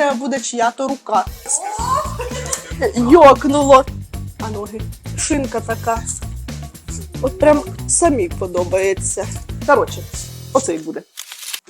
треба буде чия-то рука. Йокнуло. А ноги. Шинка така. От прям самі подобається. Коротше, оцей буде.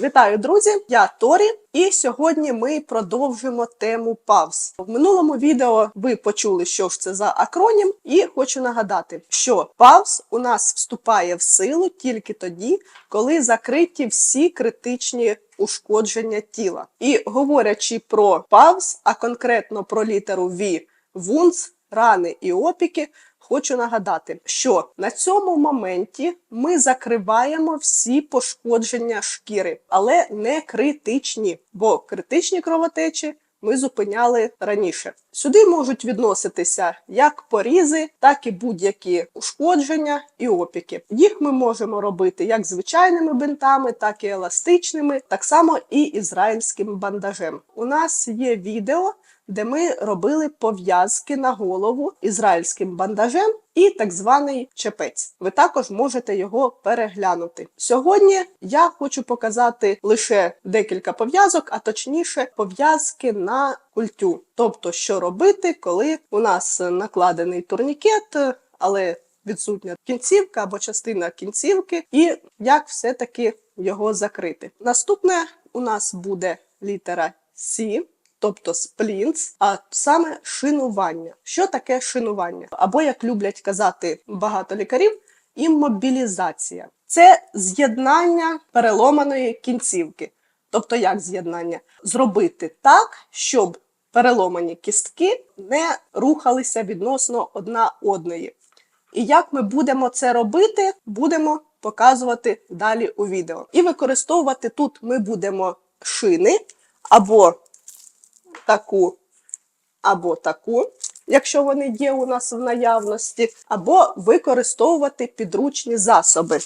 Вітаю, друзі! Я Торі, і сьогодні ми продовжимо тему павз. В минулому відео ви почули, що ж це за акронім, і хочу нагадати, що павз у нас вступає в силу тільки тоді, коли закриті всі критичні ушкодження тіла. І говорячи про павз, а конкретно про літеру V, вунц, рани і опіки. Хочу нагадати, що на цьому моменті ми закриваємо всі пошкодження шкіри, але не критичні, бо критичні кровотечі ми зупиняли раніше. Сюди можуть відноситися як порізи, так і будь-які ушкодження і опіки. Їх ми можемо робити як звичайними бинтами, так і еластичними, так само і ізраїльським бандажем. У нас є відео де ми робили пов'язки на голову ізраїльським бандажем і так званий чепець. Ви також можете його переглянути. Сьогодні я хочу показати лише декілька пов'язок, а точніше, пов'язки на культю. Тобто, що робити, коли у нас накладений турнікет, але відсутня кінцівка або частина кінцівки, і як все-таки його закрити. Наступне у нас буде літера Сі тобто сплінц, а саме шинування. Що таке шинування? Або, як люблять казати багато лікарів, іммобілізація. Це з'єднання переломаної кінцівки. Тобто, як з'єднання? Зробити так, щоб переломані кістки не рухалися відносно одна одної. І як ми будемо це робити, будемо показувати далі у відео. І використовувати тут ми будемо шини або таку або таку, якщо вони є у нас в наявності, або використовувати підручні засоби.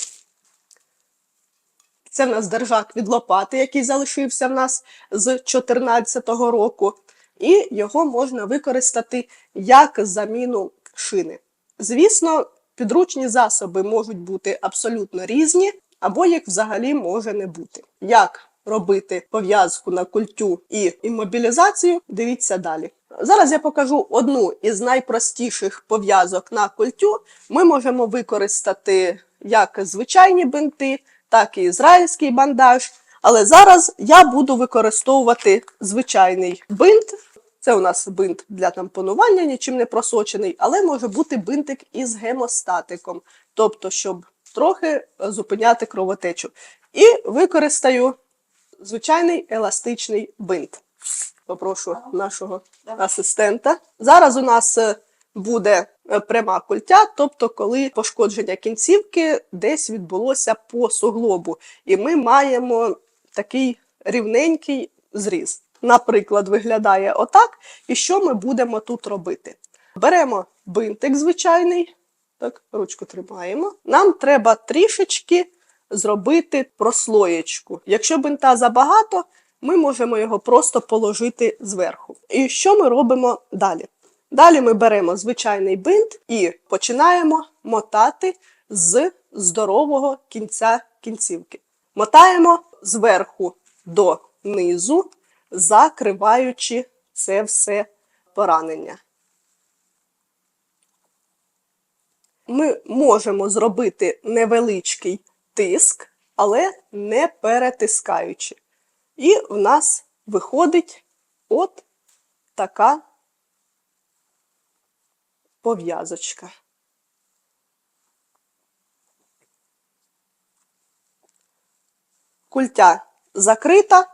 Це в нас держак від лопати, який залишився в нас з 2014 року, і його можна використати як заміну шини. Звісно, підручні засоби можуть бути абсолютно різні, або їх взагалі може не бути. Як робити пов'язку на культю і іммобілізацію, дивіться далі. Зараз я покажу одну із найпростіших пов'язок на культю. Ми можемо використати як звичайні бинти, так і ізраїльський бандаж. Але зараз я буду використовувати звичайний бинт. Це у нас бинт для тампонування, нічим не просочений, але може бути бинтик із гемостатиком, тобто, щоб трохи зупиняти кровотечу. І використаю звичайний еластичний бинт. Попрошу нашого асистента. Зараз у нас е, буде е, пряма культя, тобто, коли пошкодження кінцівки десь відбулося по суглобу. І ми маємо такий рівненький зріз. Наприклад, виглядає отак. І що ми будемо тут робити? Беремо бинтик звичайний, так, ручку тримаємо. Нам треба трішечки зробити прослоєчку. Якщо бинта забагато, ми можемо його просто положити зверху. І що ми робимо далі? Далі ми беремо звичайний бинт і починаємо мотати з здорового кінця кінцівки. Мотаємо зверху до низу, закриваючи це все поранення. Ми можемо зробити невеличкий тиск, але не перетискаючи. І в нас виходить от така пов'язочка. Культя закрита,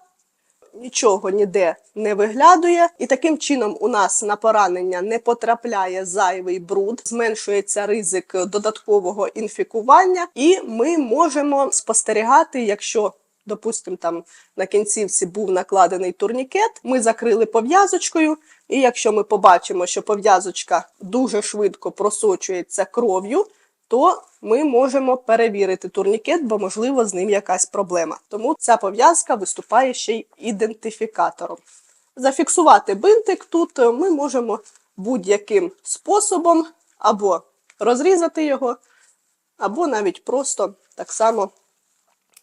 нічого ніде не виглядує, і таким чином у нас на поранення не потрапляє зайвий бруд, зменшується ризик додаткового інфікування, і ми можемо спостерігати, якщо. Допустимо, там на кінцівці був накладений турнікет, ми закрили пов'язочкою, і якщо ми побачимо, що пов'язочка дуже швидко просочується кров'ю, то ми можемо перевірити турнікет, бо, можливо, з ним якась проблема. Тому ця пов'язка виступає ще й ідентифікатором. Зафіксувати бинтик тут ми можемо будь-яким способом або розрізати його, або навіть просто так само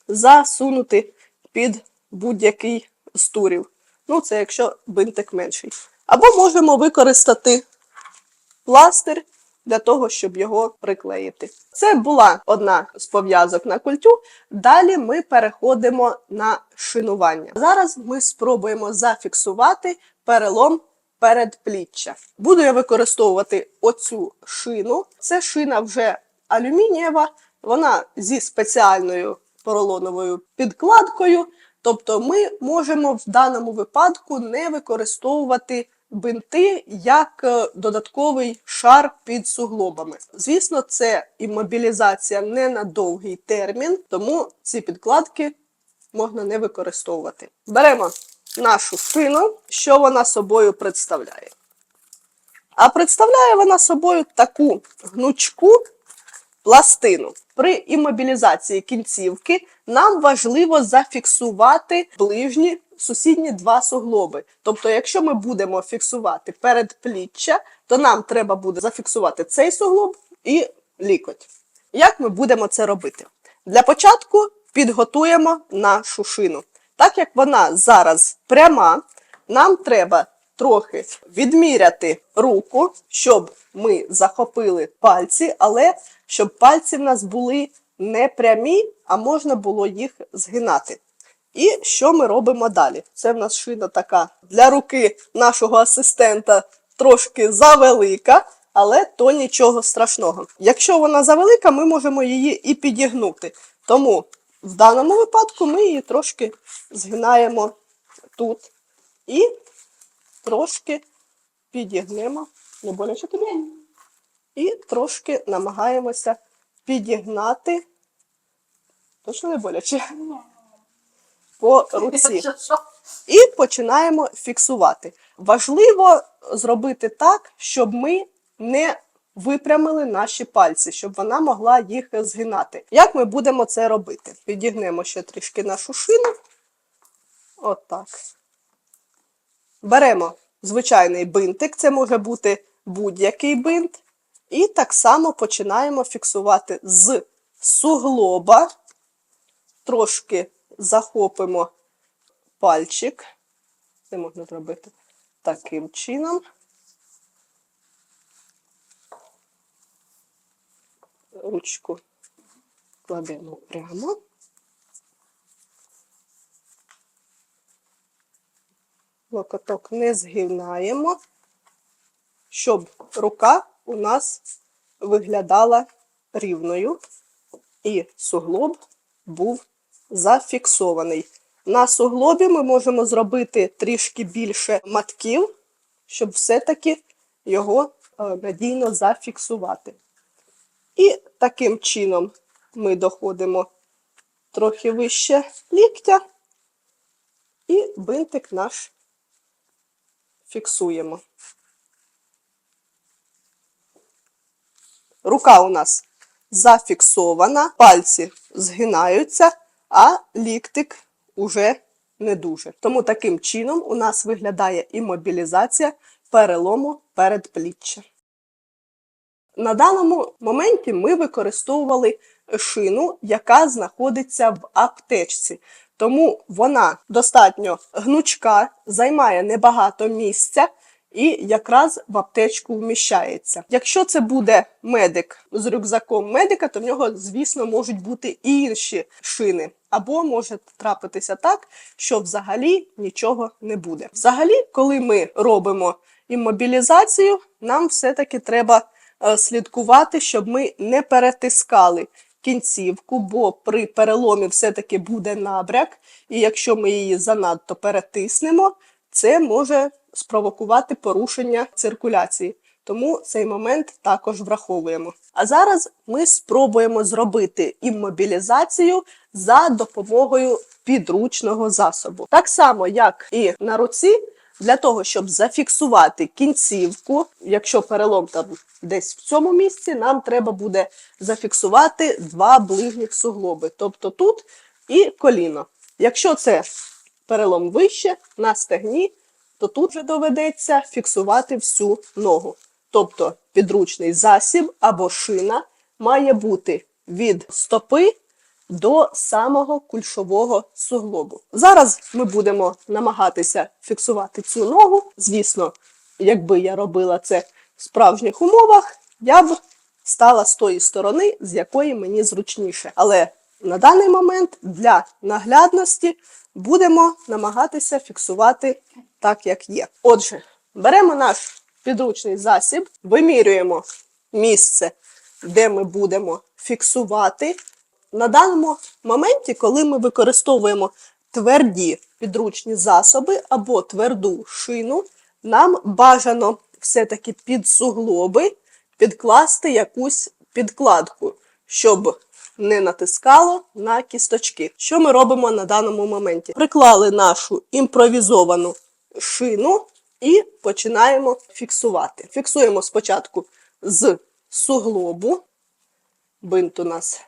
засунути під будь-який з турів. Ну, це якщо бинтик менший. Або можемо використати пластир для того, щоб його приклеїти. Це була одна з пов'язок на культю. Далі ми переходимо на шинування. Зараз ми спробуємо зафіксувати перелом передпліччя. Буду я використовувати оцю шину. Це шина вже алюмінієва, вона зі спеціальною поролоновою підкладкою. Тобто ми можемо в даному випадку не використовувати бинти як е, додатковий шар під суглобами. Звісно, це іммобілізація не на довгий термін, тому ці підкладки можна не використовувати. Беремо нашу шину, що вона собою представляє. А представляє вона собою таку гнучку пластину. При іммобілізації кінцівки нам важливо зафіксувати ближні сусідні два суглоби. Тобто, якщо ми будемо фіксувати передпліччя, то нам треба буде зафіксувати цей суглоб і лікоть. Як ми будемо це робити? Для початку підготуємо нашу шину. Так як вона зараз пряма, нам треба трохи відміряти руку, щоб ми захопили пальці, але щоб пальці в нас були не прямі, а можна було їх згинати. І що ми робимо далі? Це в нас шина така для руки нашого асистента трошки завелика, але то нічого страшного. Якщо вона завелика, ми можемо її і підігнути. Тому в даному випадку ми її трошки згинаємо тут і трошки підігнемо. Не боляче тобі? І трошки намагаємося підігнати. Точно не боляче? По руці. І починаємо фіксувати. Важливо зробити так, щоб ми не випрямили наші пальці, щоб вона могла їх згинати. Як ми будемо це робити? Підігнемо ще трішки нашу шину. Отак. Беремо звичайний бинтик, це може бути будь-який бинт. І так само починаємо фіксувати з суглоба. Трошки захопимо пальчик. Це можна зробити таким чином. Ручку кладемо прямо. Локоток не згинаємо, щоб рука у нас виглядала рівною і суглоб був зафіксований. На суглобі ми можемо зробити трішки більше матків, щоб все-таки його е, надійно зафіксувати. І таким чином ми доходимо трохи вище ліктя, і бинтик наш фіксуємо. Рука у нас зафіксована, пальці згинаються, а ліктик уже не дуже. Тому таким чином у нас виглядає іммобілізація перелому передпліччя. На даному моменті ми використовували шину, яка знаходиться в аптечці. Тому вона достатньо гнучка, займає небагато місця і якраз в аптечку вміщається. Якщо це буде медик з рюкзаком медика, то в нього, звісно, можуть бути і інші шини. Або може трапитися так, що взагалі нічого не буде. Взагалі, коли ми робимо іммобілізацію, нам все-таки треба е, слідкувати, щоб ми не перетискали кінцівку, бо при переломі все-таки буде набряк, і якщо ми її занадто перетиснемо, це може спровокувати порушення циркуляції. Тому цей момент також враховуємо. А зараз ми спробуємо зробити іммобілізацію за допомогою підручного засобу. Так само, як і на руці, для того, щоб зафіксувати кінцівку, якщо перелом там десь в цьому місці, нам треба буде зафіксувати два ближніх суглоби, тобто тут і коліно. Якщо це перелом вище на стегні, то тут вже доведеться фіксувати всю ногу. Тобто підручний засіб або шина має бути від стопи до самого кульшового суглобу. Зараз ми будемо намагатися фіксувати цю ногу. Звісно, якби я робила це в справжніх умовах, я б стала з тої сторони, з якої мені зручніше. Але на даний момент для наглядності будемо намагатися фіксувати так, як є. Отже, беремо наш підручний засіб, вимірюємо місце, де ми будемо фіксувати. На даному моменті, коли ми використовуємо тверді підручні засоби або тверду шину, нам бажано все-таки під суглоби підкласти якусь підкладку, щоб не натискало на кісточки. Що ми робимо на даному моменті? Приклали нашу імпровізовану шину і починаємо фіксувати. Фіксуємо спочатку з суглобу. Бинт у нас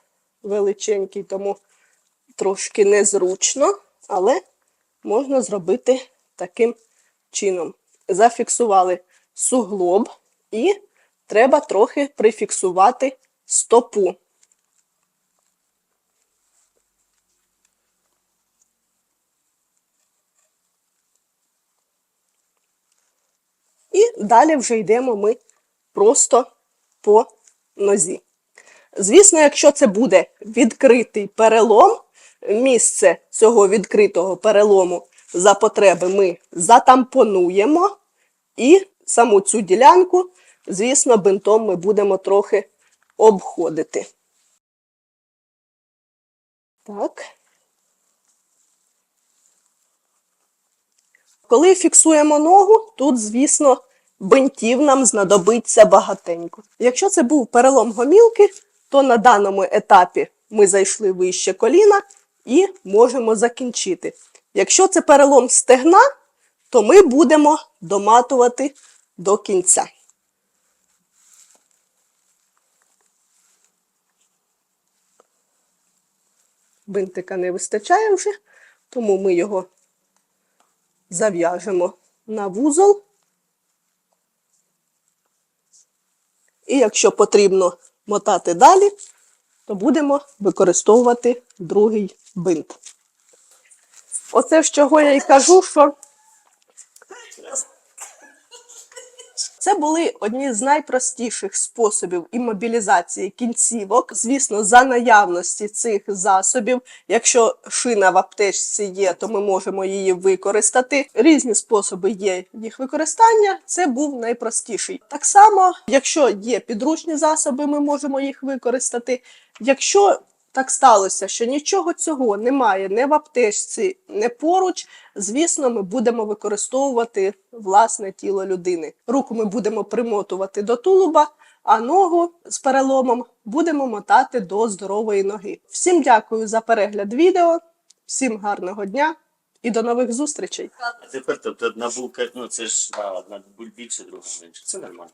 величенький, тому трошки незручно, але можна зробити таким чином. Зафіксували суглоб і треба трохи прифіксувати стопу. І далі вже йдемо ми просто по нозі. Звісно, якщо це буде відкритий перелом, місце цього відкритого перелому за потреби ми затампонуємо, і саму цю ділянку, звісно, бинтом ми будемо трохи обходити. Так. Коли фіксуємо ногу, тут, звісно, бинтів нам знадобиться багатенько. Якщо це був перелом гомілки, то на даному етапі ми зайшли вище коліна і можемо закінчити. Якщо це перелом стегна, то ми будемо доматувати до кінця. Бинтика не вистачає вже, тому ми його зав'яжемо на вузол. І якщо потрібно мотати далі, то будемо використовувати другий бинт. Оце з чого я й кажу, що це були одні з найпростіших способів імобілізації кінцівок. Звісно, за наявності цих засобів. Якщо шина в аптечці є, то ми можемо її використати. Різні способи є їх використання. Це був найпростіший. Так само, якщо є підручні засоби, ми можемо їх використати. Якщо так сталося, що нічого цього немає не в аптечці, не поруч. Звісно, ми будемо використовувати власне тіло людини. Руку ми будемо примотувати до тулуба, а ногу з переломом будемо мотати до здорової ноги. Всім дякую за перегляд відео, всім гарного дня і до нових зустрічей! А тепер тобто одна булка, ну це ж одна буль більше, друга менше. Це нормально.